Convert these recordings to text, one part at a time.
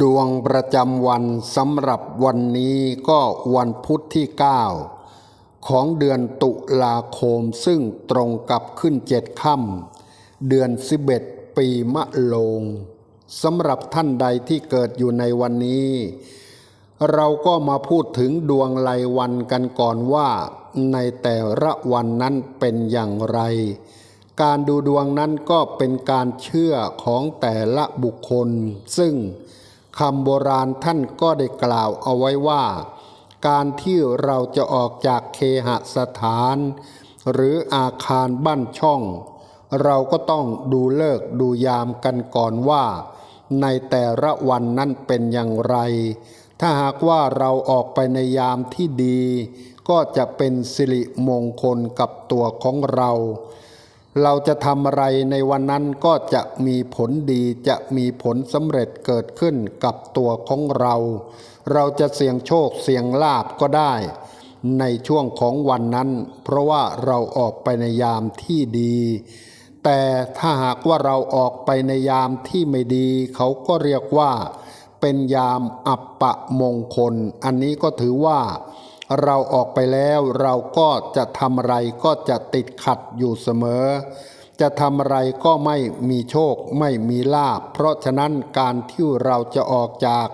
ดวงประจำวันสำหรับวันนี้ก็วันพุธที่ 9 ของเดือนตุลาคมซึ่งตรงกับขึ้นเจ็ดค่ำเดือนสิบเอ็ดปีมะโลงสำหรับท่านใดที่เกิดอยู่ในวันนี้ เราก็มาพูดถึงดวงรายวันกันก่อนว่า ในแต่ละวันนั้นเป็นอย่างไร การดูดวงนั้นก็เป็นการเชื่อของแต่ละบุคคล ซึ่ง คำโบราณท่านก็ได้กล่าวเอาไว้ว่า การที่เราจะออกจากเคหสถาน หรืออาคารบ้านช่อง เราก็ต้องดูเลิกดูยามกันก่อนว่า ในแต่ละวันนั้นเป็นอย่างไร ถ้าหากว่าเราออกไปในยามที่ดี ก็จะเป็นสิริมงคลกับตัวของเรา เราจะทำอะไรในวันนั้นก็จะมีผลดีจะมีผลสำเร็จเกิดขึ้นกับตัวของเรา เราจะเสี่ยงโชคเสี่ยงลาบก็ได้ ในช่วงของวันนั้น เพราะว่าเราออกไปในยามที่ดี แต่ถ้าหากว่าเราออกไปในยามที่ไม่ดี เขาก็เรียกว่า เป็นยามอัปปะมงคล อันนี้ก็ถือว่า เราออกไปแล้วเราก็จะทำอะไรก็จะติดขัดอยู่เสมอ จะทำอะไรก็ไม่มีโชคไม่มีลาภเพราะฉะนั้นการที่เราจะออกจาก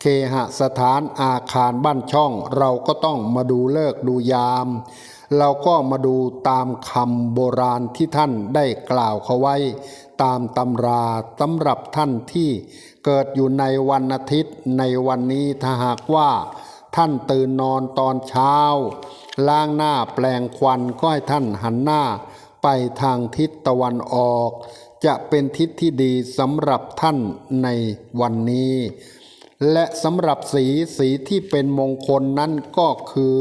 เคหสถานอาคารบ้านช่อง เราก็ต้องมาดูเลิกดูยาม เราก็มาดูตามคำโบราณที่ท่านได้กล่าวเขาไว้ ตามตำราสำหรับท่านที่เกิดอยู่ในวันอาทิตย์ในวันนี้ถ้าหากว่า ท่านตื่นนอนตอนเช้า ล้างหน้าแปลงควันก็ให้ท่านหันหน้าไปทางทิศตะวันออก จะเป็นทิศที่ดีสำหรับท่านในวันนี้ และสำหรับสีสีที่เป็นมงคลนั้นก็คือ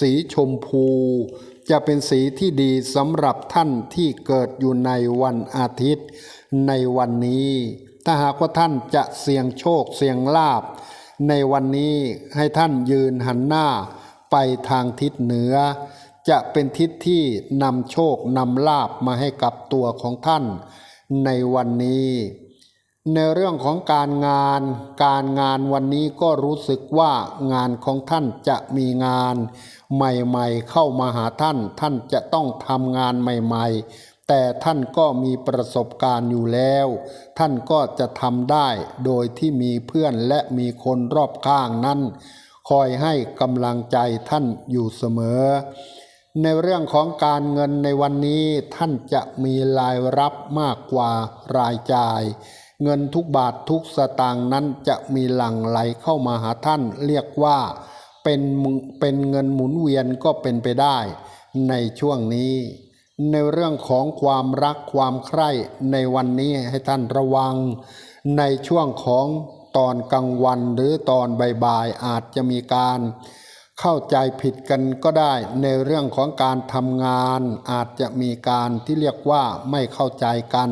สีชมพู จะเป็นสีที่ดีสำหรับท่านที่เกิดอยู่ในวันอาทิตย์ในวันนี้ ถ้าหากว่าท่านจะเสี่ยงโชคเสี่ยงลาบ ในวันนี้ให้ท่านยืนหันหน้าไปทางทิศเหนือ จะเป็นทิศที่นำโชคนำลาบมาให้กับตัวของท่านในวันนี้ ในเรื่องของการงาน การงานวันนี้ก็รู้สึกว่างานของท่านจะมีงาน ใหม่ๆ เข้ามาหาท่าน ท่านจะต้องทำงานใหม่ ๆ แต่ท่านก็มีประสบการณ์อยู่แล้ว ท่านก็จะทำได้โดยที่มีเพื่อนและมีคนรอบข้างนั้น คอยให้กำลังใจท่านอยู่เสมอ ในเรื่องของการเงินในวันนี้ท่านจะมีรายรับมากกว่ารายจ่าย เงินทุกบาททุกสตางค์นั้นจะมีหลั่งไหลเข้ามาหาท่านเรียกว่าเป็นเป็นเงินหมุนเวียนก็เป็นไปได้ ในช่วงนี้ ในเรื่องของความรักความใคร่ในวันนี้ให้ท่านระวัง ในช่วงของตอนกลางวันหรือตอนบ่ายๆอาจจะมีการเข้าใจผิดกันก็ได้ ในเรื่องของการทำงาน อาจจะมีการที่เรียกว่าไม่เข้าใจกัน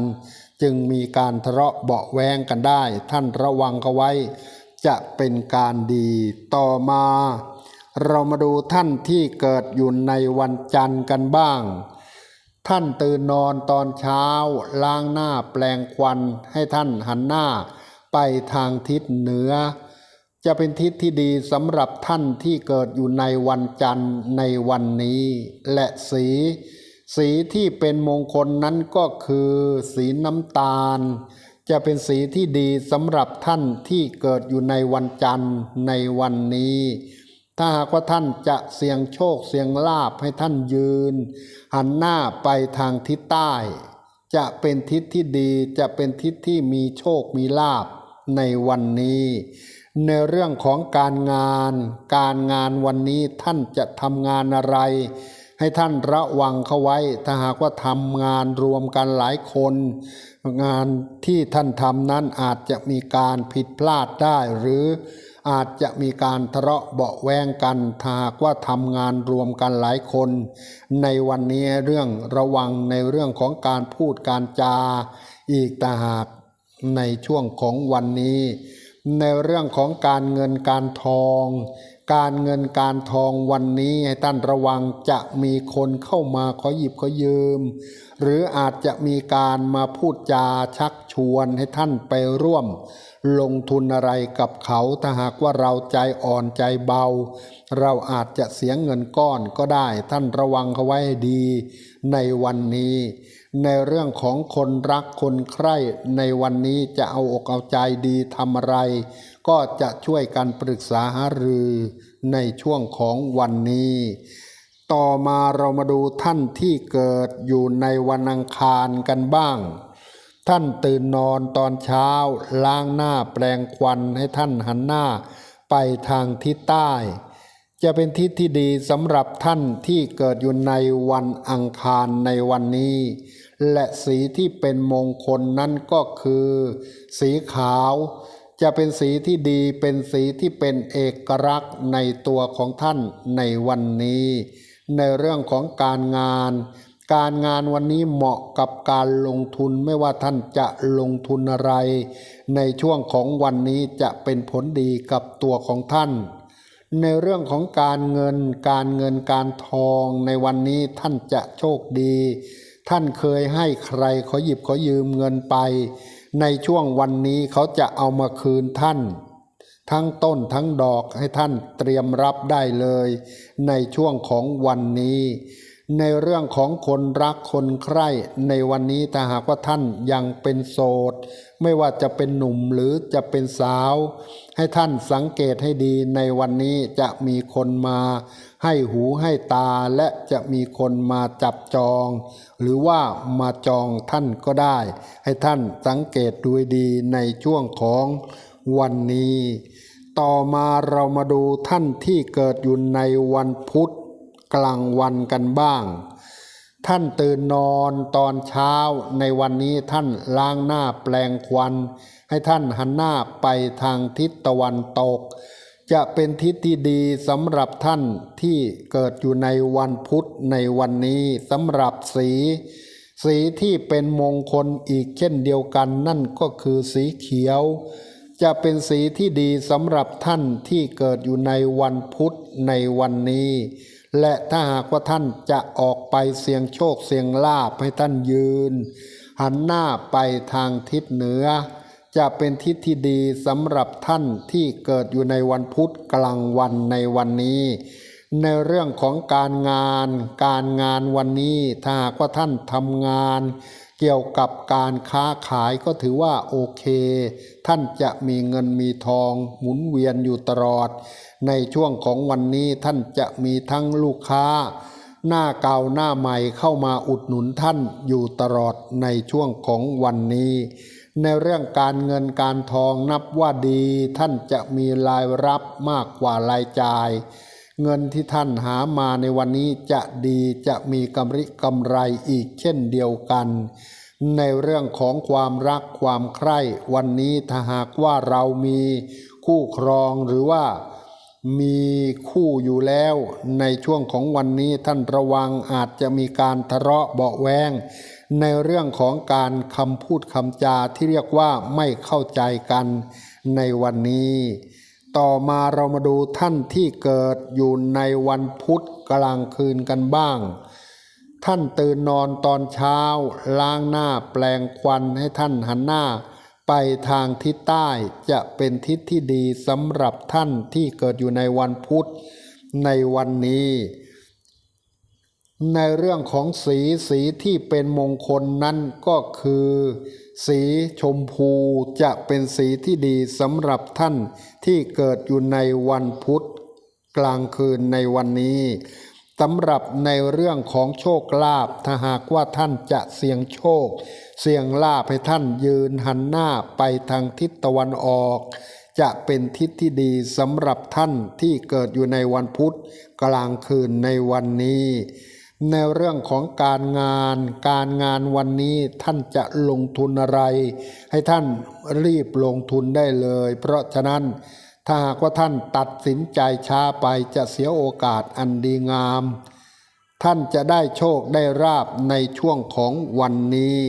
จึงมีการทะเลาะเบาแวงกันได้ ท่านระวังเขาไว้ จะเป็นการดีต่อมา เรามาดูท่านที่เกิดอยู่ในวันจันทร์กันบ้าง ท่านตื่นนอนตอนเช้า ล้างหน้าแปลงควันให้ท่านหันหน้าไปทางทิศเหนือ จะเป็นทิศที่ดีสำหรับท่านที่เกิดอยู่ในวันจันทร์ในวันนี้ และสี สีที่เป็นมงคลนั้นก็คือ สีน้ำตาล จะเป็นสีที่ดีสำหรับท่านที่เกิดอยู่ในวันจันทร์ในวันนี้ ถ้าหากว่าท่านจะเสี่ยงโชคเสี่ยงลาบให้ท่านยืน หันหน้าไปทางทิศใต้ จะเป็นทิศที่ดีจะเป็นทิศที่มีโชคมีลาบในวันนี้ ในเรื่องของการงาน การงานวันนี้ท่านจะทำงานอะไร ให้ท่านระวังเข้าไว้ ถ้าหากว่าทำงานรวมกันหลายคน งานที่ท่านทำนั้นอาจจะมีการผิดพลาดได้หรือ อาจจะมีการทะเลาะเบาแวงกันถ้าหากว่าทำงานรวมกันหลายคน ในวันนี้เรื่องระวังในเรื่องของการพูดการจา อีกต่างหากในช่วงของวันนี้ ในเรื่องของการเงินการทอง การเงินการทองวันนี้ให้ท่านระวังจะมีคนเข้ามาขอหยิบขอยืม หรืออาจจะมีการมาพูดจาชักชวนให้ท่านไปร่วม ลงทุนอะไรกับเขาถ้าหากว่าเราใจอ่อนใจเบา เราอาจจะเสียเงินก้อนก็ได้ท่านระวังเขาไว้ดีในวันนี้ ในเรื่องของคนรักคนใคร่ในวันนี้จะเอาอกเอาใจดีทำอะไร ก็จะช่วยกันปรึกษาหารือในช่วงของวันนี้ ต่อมาเรามาดูท่านที่เกิดอยู่ในวันอังคารกันบ้าง ท่านตื่นนอนตอนเช้า ล้างหน้าแปลงควันให้ท่านหันหน้าไปทางทิศใต้ จะเป็นทิศที่ดีสำหรับท่านที่เกิดอยู่ในวันอังคารในวันนี้ และสีที่เป็นมงคลนั้นก็คือ สีขาว จะเป็นสีที่ดีเป็นสีที่เป็นเอกลักษณ์ในตัวของท่านในวันนี้ ในเรื่องของการงาน การงานวันนี้เหมาะกับการลงทุนไม่ว่าท่านจะลงทุนอะไร ในช่วงของวันนี้จะเป็นผลดีกับตัวของท่าน ในเรื่องของการเงินการเงินการทองในวันนี้ท่านจะโชคดี ท่านเคยให้ใครเขาหยิบเขายืมเงินไป ในช่วงวันนี้เขาจะเอามาคืนท่าน ทั้งต้นทั้งดอกให้ท่านเตรียมรับได้เลย ในช่วงของวันนี้ ในเรื่องของคนรักคนใคร่ในวันนี้ถ้าหากว่าท่านยังเป็นโสด ไม่ว่าจะเป็นหนุ่มหรือจะเป็นสาว ให้ท่านสังเกตให้ดีในวันนี้จะมีคนมาให้หูให้ตาและจะมีคนมาจับจอง หรือว่ามาจองท่านก็ได้ ให้ท่านสังเกตดูดีในช่วงของวันนี้ ต่อมาเรามาดูท่านที่เกิดอยู่ในวันพุธกลางวันกันบ้าง ท่านตื่นนอนตอนเช้าในวันนี้ท่านล้างหน้าแปลงควัน ให้ท่านหันหน้าไปทางทิศตะวันตก จะเป็นทิศที่ดีสำหรับท่านที่เกิดอยู่ในวันพุธในวันนี้สำหรับสี สีที่เป็นมงคลอีกเช่นเดียวกันนั่นก็คือสีเขียว จะเป็นสีที่ดีสำหรับท่านที่เกิดอยู่ในวันพุธในวันนี้ และถ้าหากว่าท่านจะออกไปเสี่ยงโชคเสี่ยงลาบให้ท่านยืน หันหน้าไปทางทิศเหนือ จะเป็นทิศที่ดีสำหรับท่านที่เกิดอยู่ในวันพุธกลางวันในวันนี้ ในเรื่องของการงาน การงานวันนี้ถ้าหากว่าท่านทำงาน เกี่ยวกับการค้าขายก็ถือว่าโอเค ท่านจะมีเงินมีทอง หมุนเวียนอยู่ตลอด ในช่วงของวันนี้ท่านจะมีทั้งลูกค้า หน้าเก่าหน้าใหม่เข้ามาอุดหนุนท่านอยู่ตลอดในช่วงของวันนี้ ในเรื่องการเงินการทองนับว่าดี ท่านจะมีรายรับมากกว่ารายจ่าย เงินที่ท่านหามาในวันนี้จะดีจะมีกำไรกำไรอีกเช่นเดียวกัน ในเรื่องของความรักความใคร่วันนี้ถ้าหากว่าเรามีคู่ครองหรือว่ามีคู่อยู่แล้วในช่วงของวันนี้ท่านระวังอาจจะมีการทะเลาะเบาแวงในเรื่องของการคำพูดคำจาที่เรียกว่าไม่เข้าใจกันในวันนี้ ต่อมาเรามาดูท่านที่เกิดอยู่ในวันพุธกลางคืนกันบ้าง ท่านตื่นนอนตอนเช้า ล้างหน้าแปลงควันให้ท่านหันหน้า ไปทางทิศใต้จะเป็นทิศที่ดีสำหรับท่านที่เกิดอยู่ในวันพุธในวันนี้ ในเรื่องของสีสีที่เป็นมงคลนั้นก็คือ สีชมพูจะเป็นสีที่ดีสำหรับท่านที่เกิดอยู่ในวันพุธกลางคืนในวันนี้สำหรับในเรื่องของโชคลาภถ้าหากว่าท่านจะเสี่ยงโชค เสี่ยงลาภให้ท่านยืนหันหน้าไปทางทิศตะวันออก จะเป็นทิศที่ดีสำหรับท่านที่เกิดอยู่ในวันพุธกลางคืนในวันนี้ ในเรื่องของการงาน การงานวันนี้ท่านจะลงทุนอะไร ให้ท่านรีบลงทุนได้เลย เพราะฉะนั้นถ้าหากว่าท่านตัดสินใจช้าไปจะเสียโอกาสอันดีงาม ท่านจะได้โชคได้ราบในช่วงของวันนี้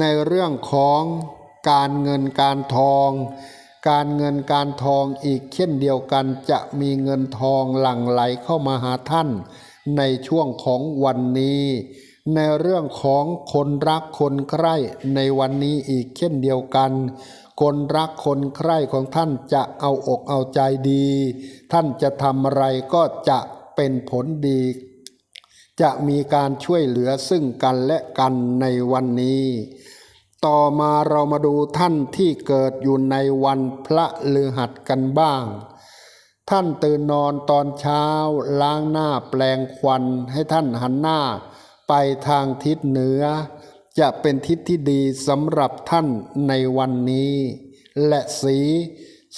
ในเรื่องของการเงินการทอง การเงินการทองอีกเช่นเดียวกันจะมีเงินทองหลั่งไหลเข้ามาหาท่าน ในช่วงของวันนี้ ในเรื่องของคนรักคนใคร่ในวันนี้อีกเช่นเดียวกัน คนรักคนใคร่ของท่านจะเอาอกเอาใจดี ท่านจะทำอะไรก็จะเป็นผลดี จะมีการช่วยเหลือซึ่งกันและกันในวันนี้ต่อมาเรามาดูท่านที่เกิดอยู่ในวันพระฤหัสกันบ้าง ท่านตื่นนอนตอนเช้า ล้างหน้าแปลงควันให้ท่านหันหน้า ไปทางทิศเหนือ จะเป็นทิศที่ดีสำหรับท่านในวันนี้ และสี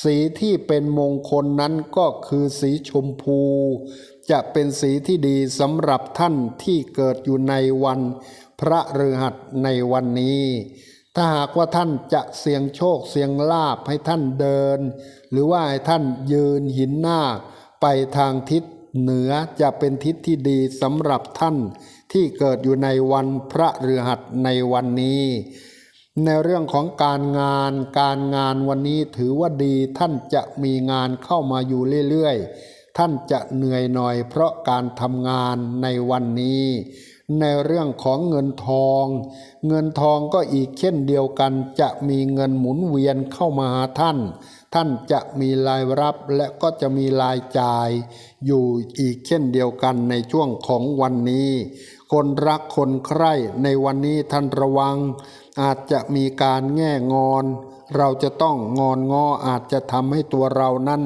สีที่เป็นมงคลนั้นก็คือสีชมพู จะเป็นสีที่ดีสำหรับท่านที่เกิดอยู่ในวัน พระฤหัสในวันนี้ ถ้าหากว่าท่านจะเสี่ยงโชคเสี่ยงลาบให้ท่านเดิน หรือว่าท่านยืนหินหน้าไปทางทิศเหนือจะเป็นทิศที่ดีสำหรับท่านที่เกิดอยู่ในวันพระฤหัสในวันนี้ ในเรื่องของการงานการงานวันนี้ถือว่าดีท่านจะมีงานเข้ามาอยู่เรื่อยๆ ท่านจะเหนื่อยหน่อยเพราะการทำงานในวันนี้ ในเรื่องของเงินทอง เงินทองก็อีกเช่นเดียวกันจะมีเงินหมุนเวียนเข้ามาหาท่าน ท่านจะมีรายรับและก็จะมีรายจ่ายอยู่อีกเช่นเดียวกันในช่วงของวันนี้ คนรักคนใคร่ในวันนี้ท่านระวัง อาจจะมีการแง่งอน เราจะต้องงอนงออาจจะทำให้ตัวเรานั้น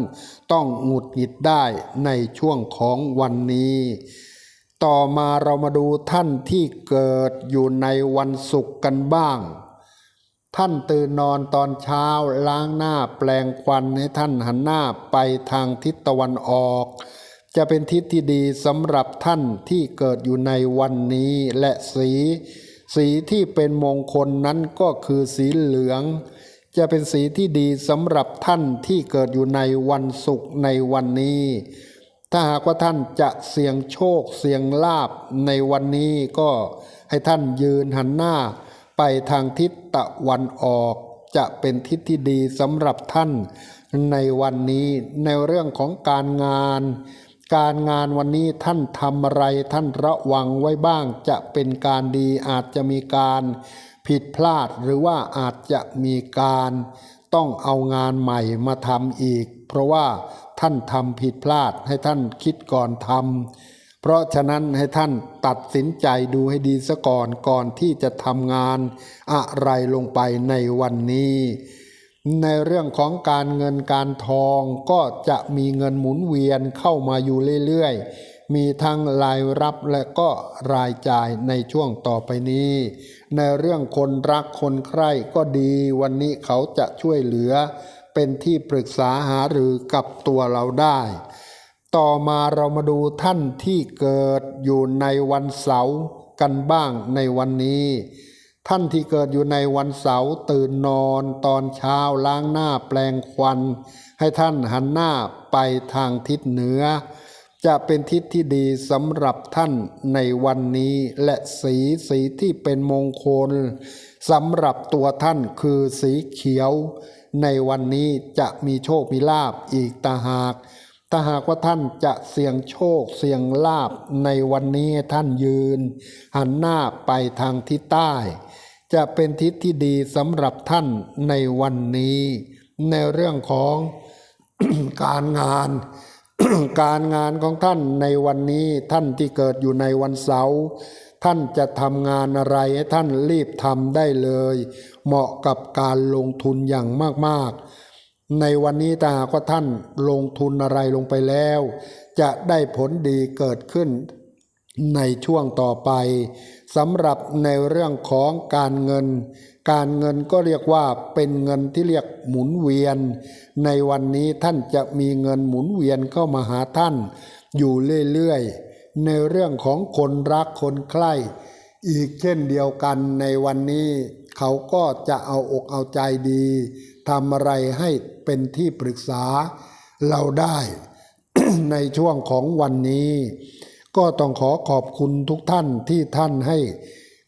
ต้องหงุดหงิดได้ในช่วงของวันนี้ต่อมาเรามาดูท่านที่เกิดอยู่ในวันศุกร์กันบ้าง ท่านตื่นนอนตอนเช้าล้างหน้าแปลงควันให้ท่านหันหน้าไปทางทิศตะวันออก จะเป็นทิศที่ดีสำหรับท่านที่เกิดอยู่ในวันนี้และสี สีที่เป็นมงคลนั้นก็คือสีเหลือง จะเป็นสีที่ดีสำหรับท่านที่เกิดอยู่ในวันศุกร์ในวันนี้ ถ้าหากว่าท่านจะเสี่ยงโชคเสี่ยงลาบในวันนี้ก็ให้ท่านยืนหันหน้า ไปทางทิศตะวันออกจะเป็นทิศที่ดีสำหรับท่าน ในวันนี้ในเรื่องของการงาน การงานวันนี้ท่านทำอะไรท่านระวังไว้บ้าง จะเป็นการดีอาจจะมีการผิดพลาดหรือว่าอาจจะมีการ ต้องเอางานใหม่มาทำอีก เพราะว่าท่านทำผิดพลาดให้ท่านคิดก่อนทำ เพราะฉะนั้นให้ท่านตัดสินใจดูให้ดีซะก่อนก่อนที่จะทำงานอะไรลงไปในวันนี้ ในเรื่องของการเงินการทองก็จะมีเงินหมุนเวียนเข้ามาอยู่เรื่อยๆ มีทั้งรายรับและก็รายจ่ายในช่วงต่อไปนี้ ในเรื่องคนรักคนใคร่ก็ดีวันนี้เขาจะช่วยเหลือ เป็นที่ปรึกษาหารือกับตัวเราได้ ต่อมาเรามาดูท่านที่เกิดอยู่ในวันเสาร์กันบ้างในวันนี้ ท่านที่เกิดอยู่ในวันเสาร์ตื่นนอนตอนเช้าล้างหน้าแปลงควัน ให้ท่านหันหน้าไปทางทิศเหนือ จะเป็นทิศที่ดีสำหรับท่านในวันนี้และสีสีที่เป็นมงคลสำหรับตัวท่านคือสีเขียว ในวันนี้จะมีโชคมีลาบอีกตาหาก ถ้าหากว่าท่านจะเสี่ยงโชคเสี่ยงลาบในวันนี้ท่านยืน หันหน้าไปทางทิศใต้ จะเป็นทิศที่ดีสำหรับท่านในวันนี้ ในเรื่องของการงาน การงานของท่านในวันนี้ท่านที่เกิดอยู่ในวันเสาร์ท่านจะทำงานอะไรให้ท่านรีบทำได้เลย เหมาะกับการลงทุนอย่างมากๆ ในวันนี้ถ้าหากว่าท่านลงทุนอะไรลงไปแล้ว จะได้ผลดีเกิดขึ้นในช่วงต่อไปสำหรับในเรื่องของการเงิน การเงินก็เรียกว่าเป็นเงินที่เรียกหมุนเวียน ในวันนี้ท่านจะมีเงินหมุนเวียนเข้ามาหาท่าน อยู่เรื่อยๆในเรื่องของคนรักคนใคร่อีกเช่นเดียวกันในวันนี้ เขาก็จะเอาอกเอาใจดี ทำอะไรให้เป็นที่ปรึกษาเราได้ในช่วงของวันนี้ ก็ต้องขอขอบคุณทุกท่านที่ท่านให้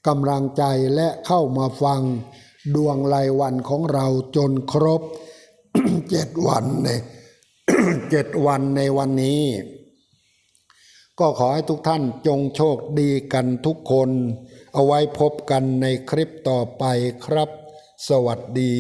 กำลังใจและเข้ามาฟังดวงรายวันของเราจนครบเจ็ดวันในเจ็ดวันในวันนี้ ก็ขอให้ทุกท่านจงโชคดีกันทุกคน เอาไว้พบกันในคลิปต่อไปครับ สวัสดี